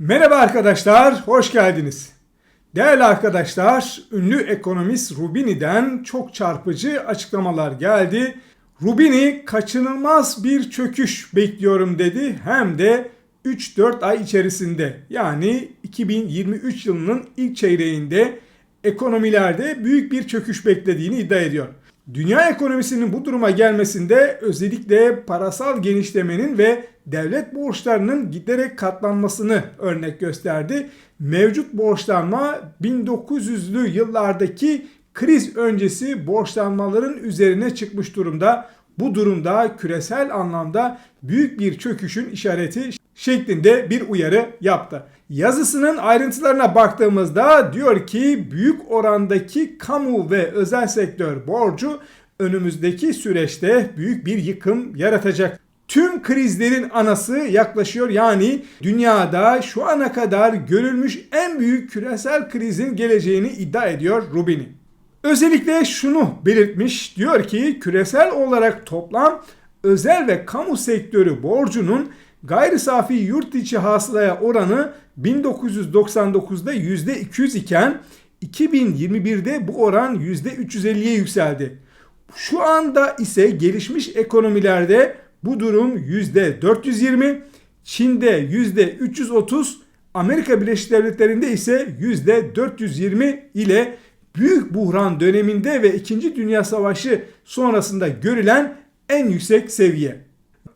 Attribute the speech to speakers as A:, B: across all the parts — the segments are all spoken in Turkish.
A: Merhaba arkadaşlar, hoş geldiniz. Değerli arkadaşlar, ünlü ekonomist Rubini'den çok çarpıcı açıklamalar geldi. Rubini kaçınılmaz bir çöküş bekliyorum dedi hem de 3-4 ay içerisinde yani 2023 yılının ilk çeyreğinde ekonomilerde büyük bir çöküş beklediğini iddia ediyor. Dünya ekonomisinin bu duruma gelmesinde özellikle parasal genişlemenin ve devlet borçlarının giderek katlanmasını örnek gösterdi. Mevcut borçlanma 1900'lü yıllardaki kriz öncesi borçlanmaların üzerine çıkmış durumda. Bu durumda küresel anlamda büyük bir çöküşün işareti şeklinde bir uyarı yaptı. Yazısının ayrıntılarına baktığımızda diyor ki büyük orandaki kamu ve özel sektör borcu önümüzdeki süreçte büyük bir yıkım yaratacak. Tüm krizlerin anası yaklaşıyor. Yani dünyada şu ana kadar görülmüş en büyük küresel krizin geleceğini iddia ediyor Rubini. Özellikle şunu belirtmiş. Diyor ki küresel olarak toplam özel ve kamu sektörü borcunun gayri safi yurt içi hasılaya oranı 1999'da %200 iken 2021'de bu oran %350'ye yükseldi. Şu anda ise gelişmiş ekonomilerde bu durum %420, Çin'de %330, Amerika Birleşik Devletleri'nde ise %420 ile büyük buhran döneminde ve 2. Dünya Savaşı sonrasında görülen en yüksek seviye.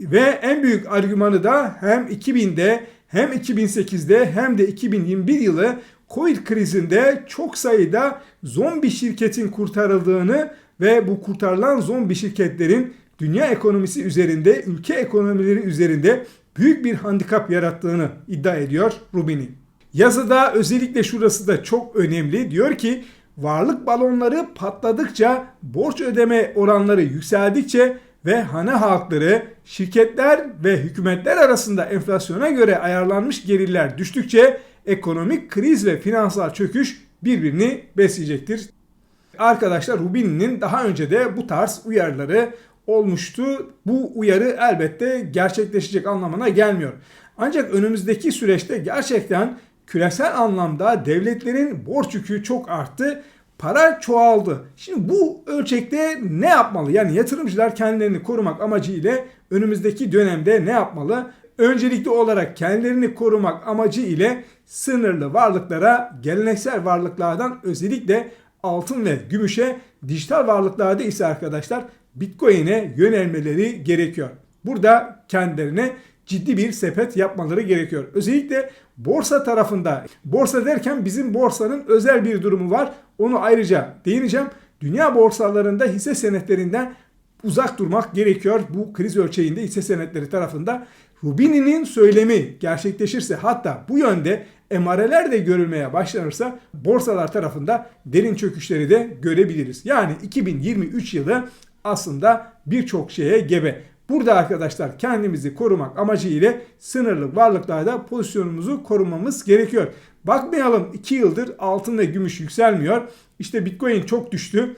A: Ve en büyük argümanı da hem 2000'de hem 2008'de hem de 2021 yılı Covid krizinde çok sayıda zombi şirketin kurtarıldığını ve bu kurtarılan zombi şirketlerin dünya ekonomisi üzerinde, ülke ekonomileri üzerinde büyük bir handikap yarattığını iddia ediyor Rubini. Yazıda özellikle şurası da çok önemli. Diyor ki varlık balonları patladıkça, borç ödeme oranları yükseldikçe ve hane halkları, şirketler ve hükümetler arasında enflasyona göre ayarlanmış gelirler düştükçe ekonomik kriz ve finansal çöküş birbirini besleyecektir. Arkadaşlar Rubin'in daha önce de bu tarz uyarıları olmuştu. Bu uyarı elbette gerçekleşecek anlamına gelmiyor. Ancak önümüzdeki süreçte gerçekten küresel anlamda devletlerin borç yükü çok arttı. Para çoğaldı. Şimdi bu ölçekte ne yapmalı? Yani yatırımcılar kendilerini korumak amacıyla önümüzdeki dönemde ne yapmalı? Öncelikli olarak kendilerini korumak amacı ile sınırlı varlıklara, geleneksel varlıklardan özellikle altın ve gümüşe, dijital varlıklarda ise arkadaşlar Bitcoin'e yönelmeleri gerekiyor. Burada kendilerine ciddi bir sepet yapmaları gerekiyor. Özellikle borsa tarafında, borsa derken bizim borsanın özel bir durumu var. Onu ayrıca değineceğim. Dünya borsalarında hisse senetlerinden uzak durmak gerekiyor. Bu kriz ölçeğinde hisse senetleri tarafında Rubini'nin söylemi gerçekleşirse hatta bu yönde emareler de görülmeye başlanırsa borsalar tarafında derin çöküşleri de görebiliriz. Yani 2023 yılı aslında birçok şeye gebe. Burada arkadaşlar kendimizi korumak amacı ile sınırlı varlıklarda pozisyonumuzu korumamız gerekiyor. Bakmayalım 2 yıldır altın ve gümüş yükselmiyor. İşte Bitcoin çok düştü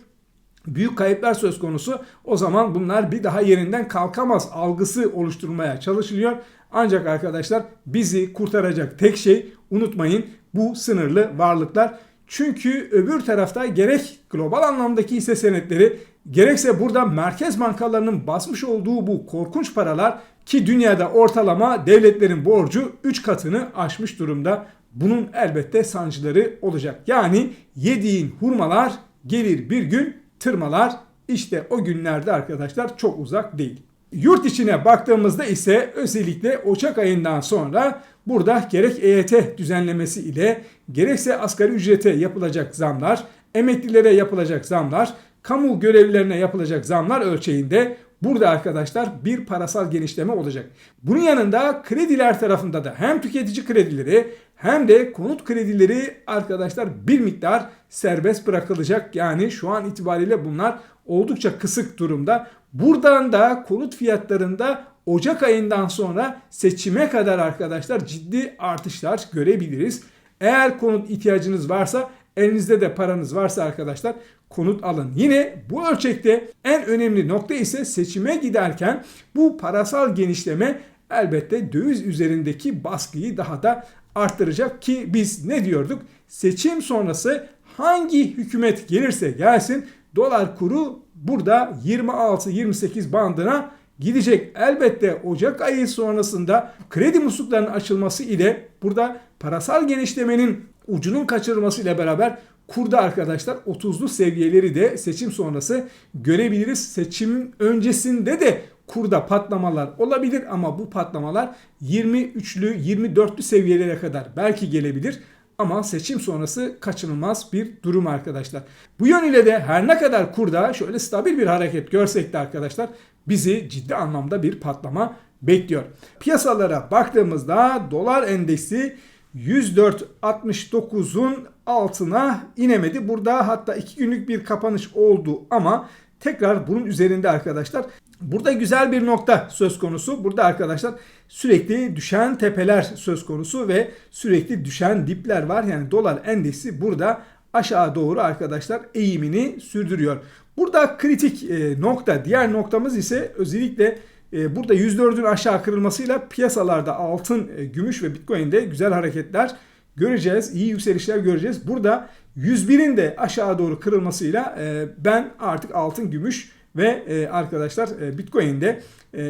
A: büyük kayıplar söz konusu. O zaman bunlar bir daha yerinden kalkamaz algısı oluşturmaya çalışılıyor. Ancak arkadaşlar bizi kurtaracak tek şey unutmayın bu sınırlı varlıklar. Çünkü öbür tarafta gerek global anlamdaki hisse senetleri gerekse burada merkez bankalarının basmış olduğu bu korkunç paralar ki dünyada ortalama devletlerin borcu 3 katını aşmış durumda. Bunun elbette sancıları olacak. Yani yediğin hurmalar gelir bir gün tırmalar işte o günlerde arkadaşlar çok uzak değil. Yurt içine baktığımızda ise özellikle Ocak ayından sonra burada gerek EYT düzenlemesi ile gerekse asgari ücrete yapılacak zamlar, emeklilere yapılacak zamlar, kamu görevlilerine yapılacak zamlar ölçeğinde burada arkadaşlar bir parasal genişleme olacak. Bunun yanında krediler tarafında da hem tüketici kredileri hem de konut kredileri arkadaşlar bir miktar serbest bırakılacak. Yani şu an itibariyle bunlar oldukça kısık durumda. Buradan da konut fiyatlarında Ocak ayından sonra seçime kadar arkadaşlar ciddi artışlar görebiliriz. Eğer konut ihtiyacınız varsa elinizde de paranız varsa arkadaşlar konut alın. Yine bu ölçekte en önemli nokta ise seçime giderken bu parasal genişleme elbette döviz üzerindeki baskıyı daha da arttıracak ki biz ne diyorduk? Seçim sonrası hangi hükümet gelirse gelsin dolar kuru burada 26-28 bandına gidecek. Elbette Ocak ayı sonrasında kredi musluklarının açılması ile burada parasal genişlemenin ucunun kaçırılması ile beraber kurda arkadaşlar 30'lu seviyeleri de seçim sonrası görebiliriz. Seçim öncesinde de kurda patlamalar olabilir ama bu patlamalar 23'lü 24'lü seviyelere kadar belki gelebilir. Ama seçim sonrası kaçınılmaz bir durum arkadaşlar. Bu yönüyle de her ne kadar kurda şöyle stabil bir hareket görsek de arkadaşlar bizi ciddi anlamda bir patlama bekliyor. Piyasalara baktığımızda dolar endeksi 104.69'un altına inemedi. Burada hatta 2 günlük bir kapanış oldu ama tekrar bunun üzerinde arkadaşlar. Burada güzel bir nokta söz konusu. Burada arkadaşlar sürekli düşen tepeler söz konusu ve sürekli düşen dipler var. Yani dolar endeksi burada aşağı doğru arkadaşlar eğimini sürdürüyor. Burada kritik e, nokta diğer noktamız ise özellikle e, burada 104'ün aşağı kırılmasıyla piyasalarda altın, e, gümüş ve bitcoin'de güzel hareketler göreceğiz. iyi yükselişler göreceğiz. Burada 101'in de aşağı doğru kırılmasıyla ben artık altın, gümüş ve arkadaşlar Bitcoin'de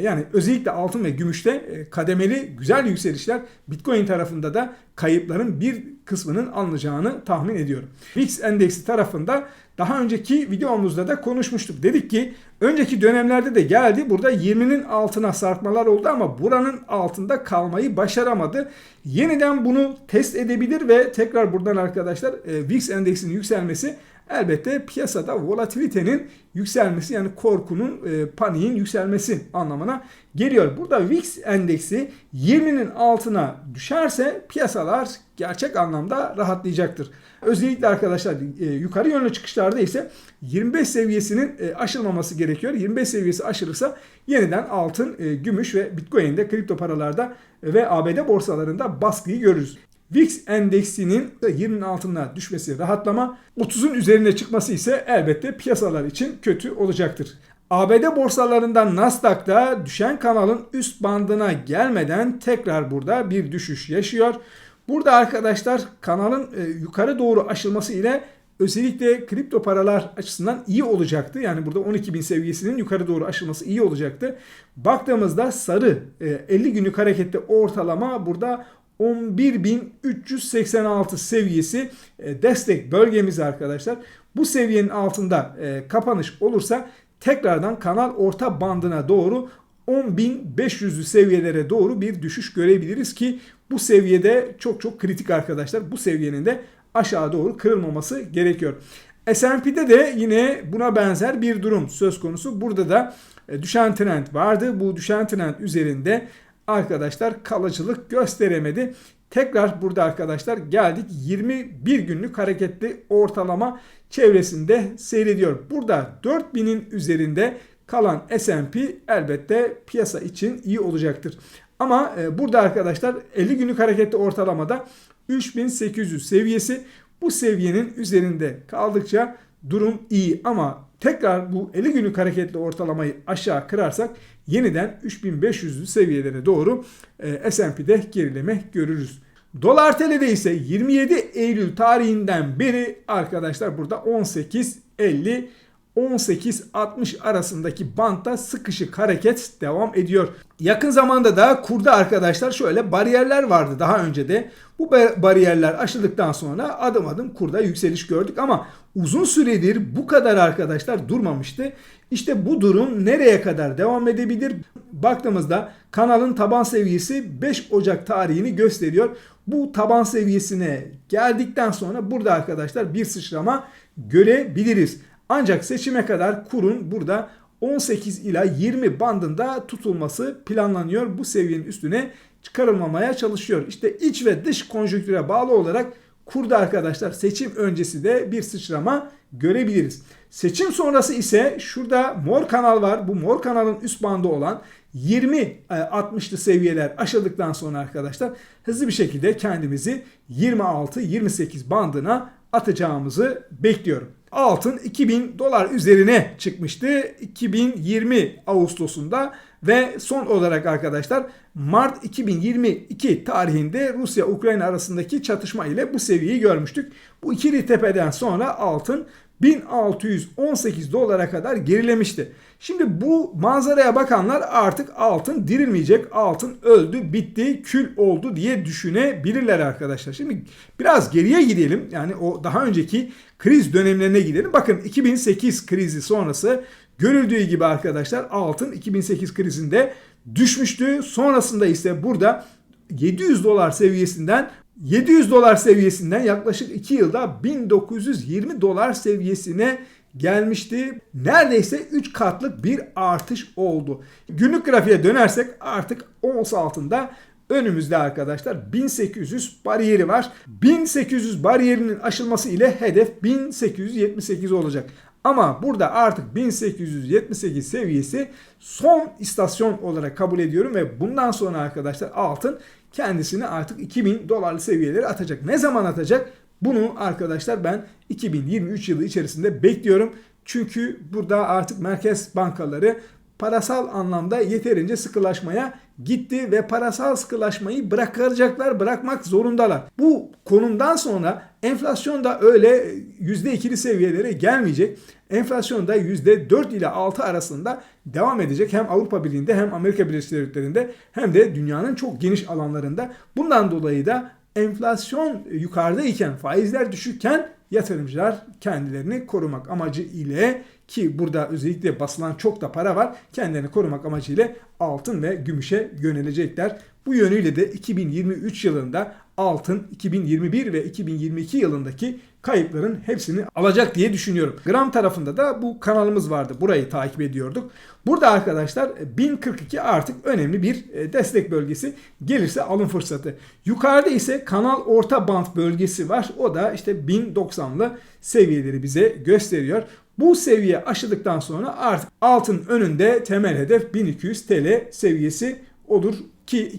A: yani özellikle altın ve gümüşte kademeli güzel yükselişler Bitcoin tarafında da kayıpların bir kısmının alınacağını tahmin ediyorum. VIX endeksi tarafında daha önceki videomuzda da konuşmuştuk. Dedik ki önceki dönemlerde de geldi. Burada 20'nin altına sarkmalar oldu ama buranın altında kalmayı başaramadı. Yeniden bunu test edebilir ve tekrar buradan arkadaşlar VIX endeksinin yükselmesi elbette piyasada volatilitenin yükselmesi yani korkunun, e, paniğin yükselmesi anlamına geliyor. Burada VIX endeksi 20'nin altına düşerse piyasalar gerçek anlamda rahatlayacaktır. Özellikle arkadaşlar e, yukarı yönlü çıkışlarda ise 25 seviyesinin e, aşılmaması gerekiyor. 25 seviyesi aşılırsa yeniden altın, e, gümüş ve bitcoin'de kripto paralarda ve ABD borsalarında baskıyı görürüz. VIX endeksinin 20'nin altına düşmesi rahatlama, 30'un üzerine çıkması ise elbette piyasalar için kötü olacaktır. ABD borsalarından Nasdaq'ta düşen kanalın üst bandına gelmeden tekrar burada bir düşüş yaşıyor. Burada arkadaşlar kanalın e, yukarı doğru aşılması ile özellikle kripto paralar açısından iyi olacaktı. Yani burada 12.000 seviyesinin yukarı doğru aşılması iyi olacaktı. Baktığımızda sarı 50 e, günlük harekette ortalama burada 11.386 seviyesi e, destek bölgemiz arkadaşlar. Bu seviyenin altında e, kapanış olursa tekrardan kanal orta bandına doğru 10.500'lü seviyelere doğru bir düşüş görebiliriz ki bu seviyede çok çok kritik arkadaşlar. Bu seviyenin de aşağı doğru kırılmaması gerekiyor. S&P'de de yine buna benzer bir durum söz konusu. Burada da e, düşen trend vardı. Bu düşen trend üzerinde arkadaşlar kalıcılık gösteremedi. Tekrar burada arkadaşlar geldik 21 günlük hareketli ortalama çevresinde seyrediyor. Burada 4000'in üzerinde kalan S&P elbette piyasa için iyi olacaktır. Ama e, burada arkadaşlar 50 günlük hareketli ortalamada 3800 seviyesi bu seviyenin üzerinde kaldıkça durum iyi ama tekrar bu 50 günlük hareketli ortalamayı aşağı kırarsak yeniden 3500'lü seviyelere doğru e, S&P'de gerileme görürüz. Dolar TL'de ise 27 Eylül tarihinden beri arkadaşlar burada 18.50 18.60 arasındaki bantta sıkışık hareket devam ediyor. Yakın zamanda da kurda arkadaşlar şöyle bariyerler vardı daha önce de. Bu bariyerler aşıldıktan sonra adım adım kurda yükseliş gördük ama uzun süredir bu kadar arkadaşlar durmamıştı. İşte bu durum nereye kadar devam edebilir? Baktığımızda kanalın taban seviyesi 5 Ocak tarihini gösteriyor. Bu taban seviyesine geldikten sonra burada arkadaşlar bir sıçrama görebiliriz. Ancak seçime kadar kurun burada 18 ila 20 bandında tutulması planlanıyor. Bu seviyenin üstüne çıkarılmamaya çalışıyor. İşte iç ve dış konjonktüre bağlı olarak kurda arkadaşlar seçim öncesi de bir sıçrama görebiliriz. Seçim sonrası ise şurada mor kanal var. Bu mor kanalın üst bandı olan 20-60'lı e, seviyeler aşıldıktan sonra arkadaşlar hızlı bir şekilde kendimizi 26-28 bandına atacağımızı bekliyorum. Altın 2000 dolar üzerine çıkmıştı 2020 Ağustos'unda Ve son olarak arkadaşlar Mart 2022 tarihinde Rusya-Ukrayna arasındaki çatışma ile bu seviyeyi görmüştük. Bu ikili tepeden sonra altın 1618 dolara kadar gerilemişti. Şimdi bu manzaraya bakanlar artık altın dirilmeyecek, altın öldü, bitti, kül oldu diye düşünebilirler arkadaşlar. Şimdi biraz geriye gidelim. Yani o daha önceki kriz dönemlerine gidelim. Bakın 2008 krizi sonrası görüldüğü gibi arkadaşlar altın 2008 krizinde düşmüştü. Sonrasında ise burada 700 dolar seviyesinden 700 dolar seviyesinden yaklaşık 2 yılda 1920 dolar seviyesine gelmişti. Neredeyse 3 katlık bir artış oldu. Günlük grafiğe dönersek artık ons altında önümüzde arkadaşlar 1800 bariyeri var. 1800 bariyerinin aşılması ile hedef 1878 olacak. Ama burada artık 1878 seviyesi son istasyon olarak kabul ediyorum ve bundan sonra arkadaşlar altın kendisini artık 2000 dolarlı seviyelere atacak. Ne zaman atacak? Bunu arkadaşlar ben 2023 yılı içerisinde bekliyorum. Çünkü burada artık merkez bankaları parasal anlamda yeterince sıkılaşmaya gitti ve parasal sıkılaşmayı bırakacaklar, bırakmak zorundalar. Bu konumdan sonra enflasyon da öyle %2'li seviyelere gelmeyecek. Enflasyon da %4 ile 6 arasında devam edecek. Hem Avrupa Birliği'nde hem Amerika Birleşik Devletleri'nde hem de dünyanın çok geniş alanlarında. Bundan dolayı da enflasyon yukarıdayken, faizler düşükken yatırımcılar kendilerini korumak amacı ile ki burada özellikle basılan çok da para var. Kendilerini korumak amacıyla altın ve gümüşe yönelecekler. Bu yönüyle de 2023 yılında altın 2021 ve 2022 yılındaki kayıpların hepsini alacak diye düşünüyorum. Gram tarafında da bu kanalımız vardı. Burayı takip ediyorduk. Burada arkadaşlar 1042 artık önemli bir e, destek bölgesi. Gelirse alım fırsatı. Yukarıda ise kanal orta band bölgesi var. O da işte 1090'lı seviyeleri bize gösteriyor. Bu seviye aşıldıktan sonra artık altın önünde temel hedef 1200 TL seviyesi olur ki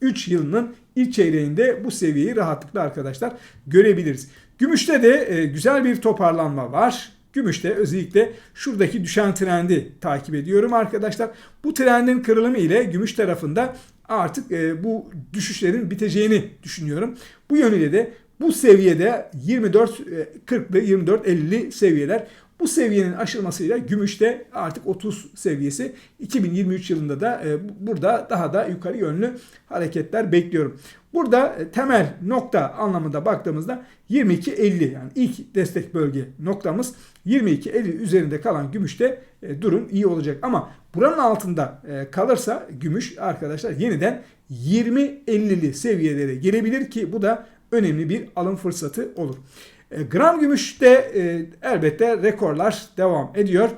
A: 2023 yılının ilk çeyreğinde bu seviyeyi rahatlıkla arkadaşlar görebiliriz. Gümüşte de e, güzel bir toparlanma var. Gümüşte özellikle şuradaki düşen trendi takip ediyorum arkadaşlar. Bu trendin kırılımı ile gümüş tarafında artık e, bu düşüşlerin biteceğini düşünüyorum. Bu yönüyle de bu seviyede 24 40'lı 24 50'li seviyeler bu seviyenin aşılmasıyla gümüşte artık 30 seviyesi 2023 yılında da e, burada daha da yukarı yönlü hareketler bekliyorum. Burada e, temel nokta anlamında baktığımızda 22.50 yani ilk destek bölge noktamız 22.50 üzerinde kalan gümüşte e, durum iyi olacak. Ama buranın altında kalırsa gümüş arkadaşlar yeniden 20.50'li seviyelere gelebilir ki bu da önemli bir alım fırsatı olur. E, gram gümüşte e, elbette rekorlar devam ediyor.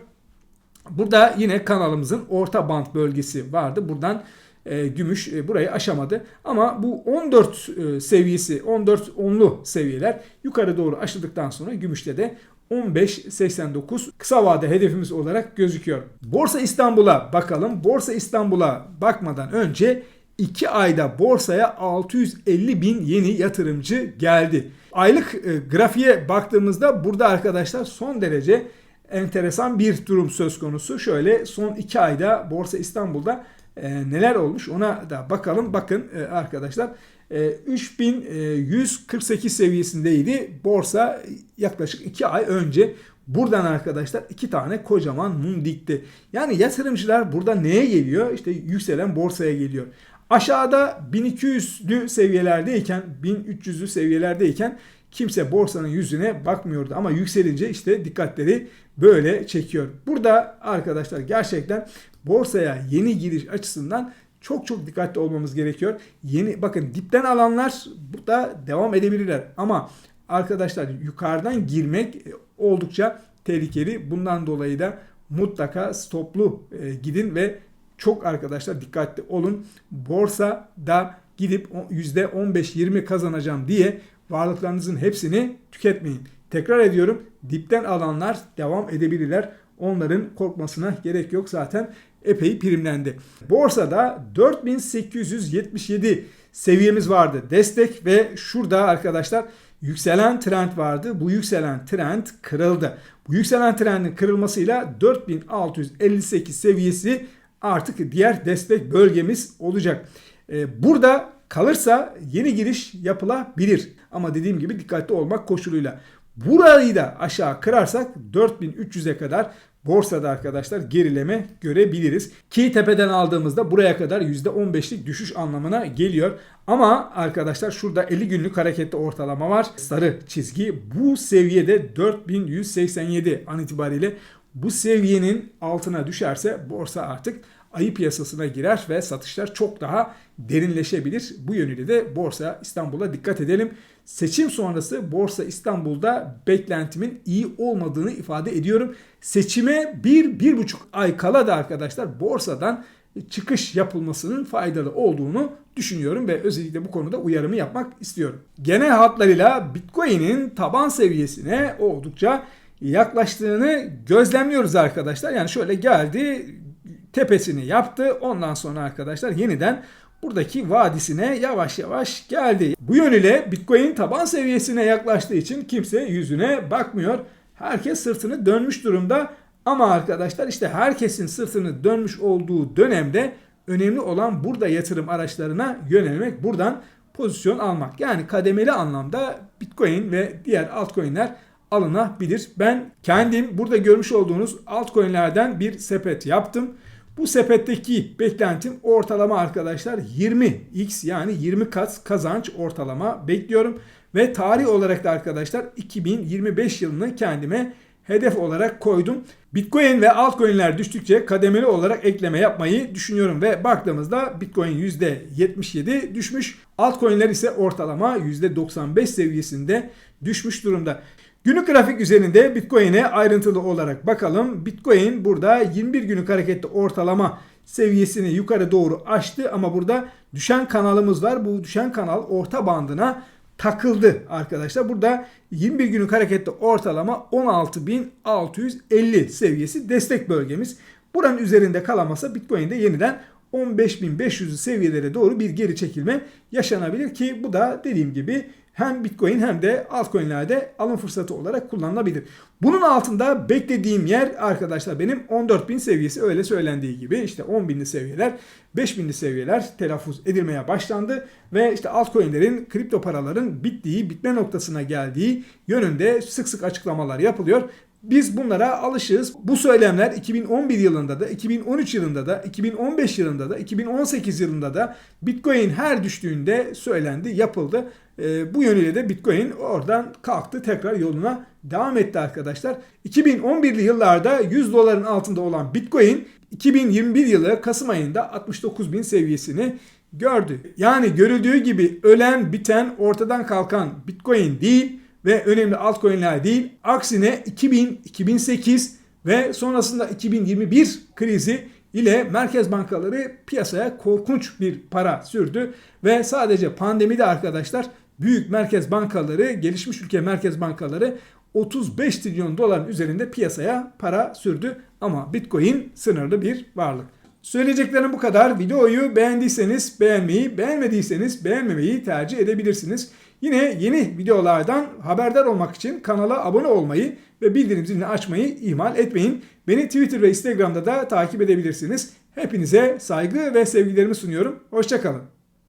A: Burada yine kanalımızın orta band bölgesi vardı. Buradan e, gümüş burayı aşamadı. Ama bu 14 e, seviyesi 14 onlu seviyeler yukarı doğru aşıldıktan sonra gümüşte de 15.89 kısa vade hedefimiz olarak gözüküyor. Borsa İstanbul'a bakalım. Borsa İstanbul'a bakmadan önce 2 ayda borsaya 650 bin yeni yatırımcı geldi. Aylık e, grafiğe baktığımızda burada arkadaşlar son derece enteresan bir durum söz konusu. Şöyle son 2 ayda Borsa İstanbul'da e, neler olmuş ona da bakalım. Bakın e, arkadaşlar e, 3148 seviyesindeydi borsa yaklaşık 2 ay önce. Buradan arkadaşlar iki tane kocaman mum dikti. Yani yatırımcılar burada neye geliyor? İşte yükselen borsaya geliyor. Aşağıda 1200'lü seviyelerdeyken 1300'lü seviyelerdeyken kimse borsanın yüzüne bakmıyordu ama yükselince işte dikkatleri böyle çekiyor. Burada arkadaşlar gerçekten borsaya yeni giriş açısından çok çok dikkatli olmamız gerekiyor. Yeni bakın dipten alanlar burada devam edebilirler ama arkadaşlar yukarıdan girmek oldukça tehlikeli. Bundan dolayı da mutlaka stoplu e, gidin ve çok arkadaşlar dikkatli olun. Borsa da gidip %15-20 kazanacağım diye varlıklarınızın hepsini tüketmeyin. Tekrar ediyorum dipten alanlar devam edebilirler. Onların korkmasına gerek yok zaten epey primlendi. Borsada 4877 seviyemiz vardı. Destek ve şurada arkadaşlar yükselen trend vardı. Bu yükselen trend kırıldı. Bu yükselen trendin kırılmasıyla 4658 seviyesi artık diğer destek bölgemiz olacak. Ee, burada kalırsa yeni giriş yapılabilir. Ama dediğim gibi dikkatli olmak koşuluyla. Burayı da aşağı kırarsak 4300'e kadar borsada arkadaşlar gerileme görebiliriz. Ki tepeden aldığımızda buraya kadar %15'lik düşüş anlamına geliyor. Ama arkadaşlar şurada 50 günlük hareketli ortalama var. Sarı çizgi bu seviyede 4187 an itibariyle bu seviyenin altına düşerse borsa artık ayı piyasasına girer ve satışlar çok daha derinleşebilir. Bu yönüyle de Borsa İstanbul'a dikkat edelim. Seçim sonrası Borsa İstanbul'da beklentimin iyi olmadığını ifade ediyorum. Seçime bir, bir buçuk ay kala da arkadaşlar borsadan çıkış yapılmasının faydalı olduğunu düşünüyorum ve özellikle bu konuda uyarımı yapmak istiyorum. Genel hatlarıyla Bitcoin'in taban seviyesine oldukça yaklaştığını gözlemliyoruz arkadaşlar. Yani şöyle geldi tepesini yaptı. Ondan sonra arkadaşlar yeniden buradaki vadisine yavaş yavaş geldi. Bu yönüyle Bitcoin taban seviyesine yaklaştığı için kimse yüzüne bakmıyor. Herkes sırtını dönmüş durumda. Ama arkadaşlar işte herkesin sırtını dönmüş olduğu dönemde önemli olan burada yatırım araçlarına yönelmek, buradan pozisyon almak. Yani kademeli anlamda Bitcoin ve diğer altcoin'ler alınabilir. Ben kendim burada görmüş olduğunuz altcoin'lerden bir sepet yaptım. Bu sepetteki beklentim ortalama arkadaşlar 20x yani 20 kat kazanç ortalama bekliyorum. Ve tarih olarak da arkadaşlar 2025 yılını kendime hedef olarak koydum. Bitcoin ve altcoin'ler düştükçe kademeli olarak ekleme yapmayı düşünüyorum ve baktığımızda Bitcoin %77 düşmüş. Altcoin'ler ise ortalama %95 seviyesinde düşmüş durumda. Günlük grafik üzerinde Bitcoin'e ayrıntılı olarak bakalım. Bitcoin burada 21 günlük hareketli ortalama seviyesini yukarı doğru aştı ama burada düşen kanalımız var. Bu düşen kanal orta bandına takıldı arkadaşlar. Burada 21 günlük hareketli ortalama 16.650 seviyesi destek bölgemiz. Buranın üzerinde kalamasa Bitcoin'de yeniden 15.500 seviyelere doğru bir geri çekilme yaşanabilir ki bu da dediğim gibi hem Bitcoin hem de altcoin'lerde alım fırsatı olarak kullanılabilir. Bunun altında beklediğim yer arkadaşlar benim 14.000 seviyesi öyle söylendiği gibi işte 10.000'li seviyeler 5.000'li seviyeler telaffuz edilmeye başlandı ve işte altcoin'lerin kripto paraların bittiği bitme noktasına geldiği yönünde sık sık açıklamalar yapılıyor. Biz bunlara alışığız. Bu söylemler 2011 yılında da, 2013 yılında da, 2015 yılında da, 2018 yılında da Bitcoin her düştüğünde söylendi, yapıldı. E, bu yönüyle de Bitcoin oradan kalktı, tekrar yoluna devam etti arkadaşlar. 2011'li yıllarda 100 doların altında olan Bitcoin 2021 yılı Kasım ayında 69 bin seviyesini gördü. Yani görüldüğü gibi ölen, biten, ortadan kalkan Bitcoin değil, ve önemli altcoin'ler değil. Aksine 2000, 2008 ve sonrasında 2021 krizi ile merkez bankaları piyasaya korkunç bir para sürdü ve sadece pandemide arkadaşlar büyük merkez bankaları, gelişmiş ülke merkez bankaları 35 trilyon doların üzerinde piyasaya para sürdü ama Bitcoin sınırlı bir varlık. Söyleyeceklerim bu kadar. Videoyu beğendiyseniz beğenmeyi, beğenmediyseniz beğenmemeyi tercih edebilirsiniz. Yine yeni videolardan haberdar olmak için kanala abone olmayı ve bildirim zilini açmayı ihmal etmeyin. Beni Twitter ve Instagram'da da takip edebilirsiniz. Hepinize saygı ve sevgilerimi sunuyorum. Hoşçakalın.